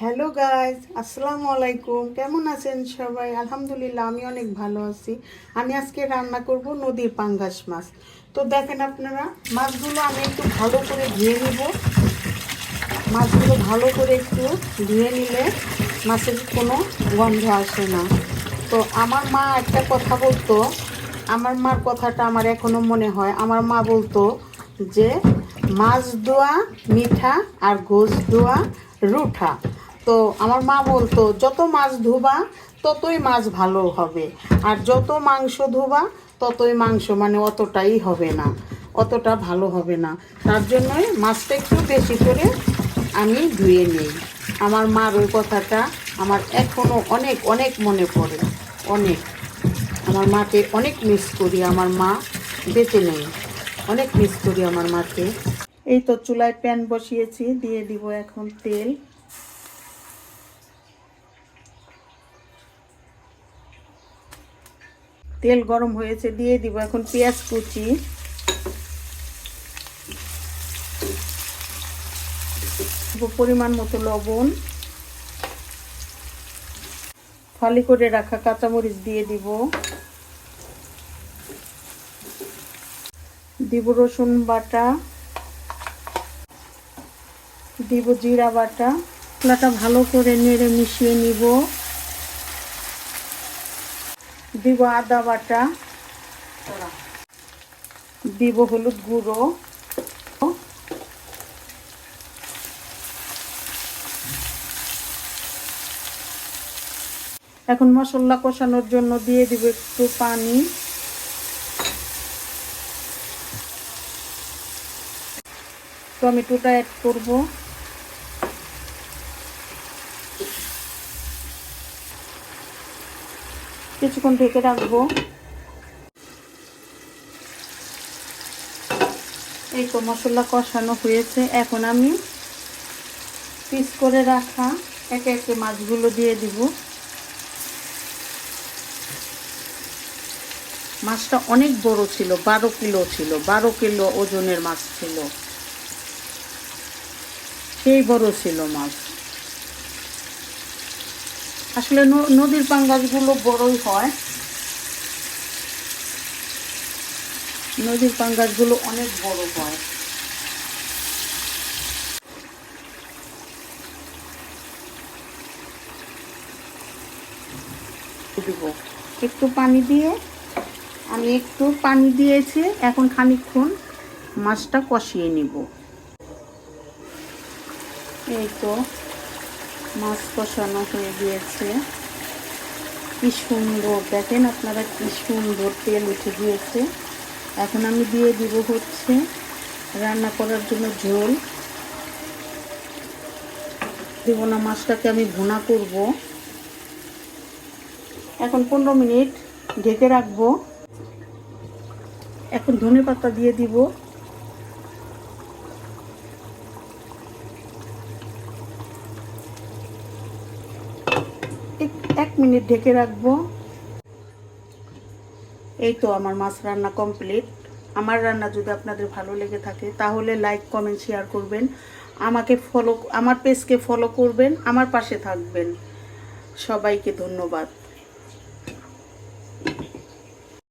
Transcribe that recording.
Hello guys আসসালামু আলাইকুম কেমন আছেন সবাই? আলহামদুলিল্লাহ, আমি অনেক ভালো আছি। আমি আজকে রান্না করব নদীর পাঙ্গাস মাছ। তো দেখেন আপনারা, মাছগুলো আমি একটু ভালো করে ধুয়ে নিব। মাছগুলো ভালো করে একটু ধুয়ে নিলে মাছের কোনো গন্ধ আসে না। তো আমার মা একটা কথা বলতো। আমার মার কথাটা আমার এখনও মনে হয়। আমার মা বলতো যে, মাছ দোয়া মিঠা আর গোস দোয়া রুঠা। তো আমার মা বলতো, যত মাছ ধোবা, ততই মাছ ভালো হবে। আর যত মাংস ধোবা, ততই মাংস মানে অতটাই হবে না, অতটা ভালো হবে না। তার জন্যই মাছটা একটু বেশি করে আমি ধুয়ে নিই। আমার মার ওই কথাটা আমার এখনও অনেক অনেক মনে পড়ে, অনেক। আমার মাকে অনেক মিস করি, আমার মা বেঁচে নেই। অনেক মিস করি আমার মাকে। এই তো চুলায় প্যান বসিয়েছি, দিয়ে দিব এখন তেল। তেল গরম হয়েছে, দিয়ে দিব এখন পেঁয়াজ কুচি। পরিমাণ মতো লবণ। ফালি করে রাখা কাঁচামরিচ দিয়ে দিব। দিব রসুন বাটা। দিব জিরা বাটা। মশলাটা ভালো করে নেড়ে মিশিয়ে নিব। দিব আদা বাটা, দিব হলুদ গুঁড়ো, এখন মশলা কষানোর জন্য দিয়ে দিব একটু পানি। টমেটোটা অ্যাড করব। কিছুক্ষণ ঢেকে রাখব। এই তো মশলা কষানো হয়েছে। এখন আমি পিস করে রাখা একে একে মাছগুলো দিয়ে দিব। মাছটা অনেক বড় ছিল, বারো কিলো ছিল, বারো কিলো ওজনের মাছ ছিল। সেই বড় ছিল মাছ। আসলে নদীর পাঙ্গাসগুলো বড়ই হয়। নদীর পাঙ্গাসগুলো অনেক বড় হয়। একটু পানি দিয়ে, আমি একটু পানি দিয়েছি, এখন খানিকক্ষণ মাছটা কষিয়ে নিব। এই তো। মাছ কষানো হয়ে গিয়েছে। কি সুন্দর, দেখেন আপনারা কি সুন্দর তেল উঠে গিয়েছে। এখন আমি দিয়ে দিব হচ্ছে রান্না করার জন্য ঝোল। দিব না, মাছটাকে আমি ভুনা করব। এখন পনেরো মিনিট ঢেকে রাখব। এখন ধনে পাতা দিয়ে দিব এক- এক মিনিট ঢেকে রাখব। এই তো আমার মাছ রান্না কমপ্লিট আমার রান্না যদি আপনাদের ভালো লেগে থাকে, তাহলে লাইক কমেন্ট শেয়ার করবেন। আমাকে ফলো আমার পেজকে ফলো করবেন, আমার পাশে থাকবেন। সবাইকে ধন্যবাদ।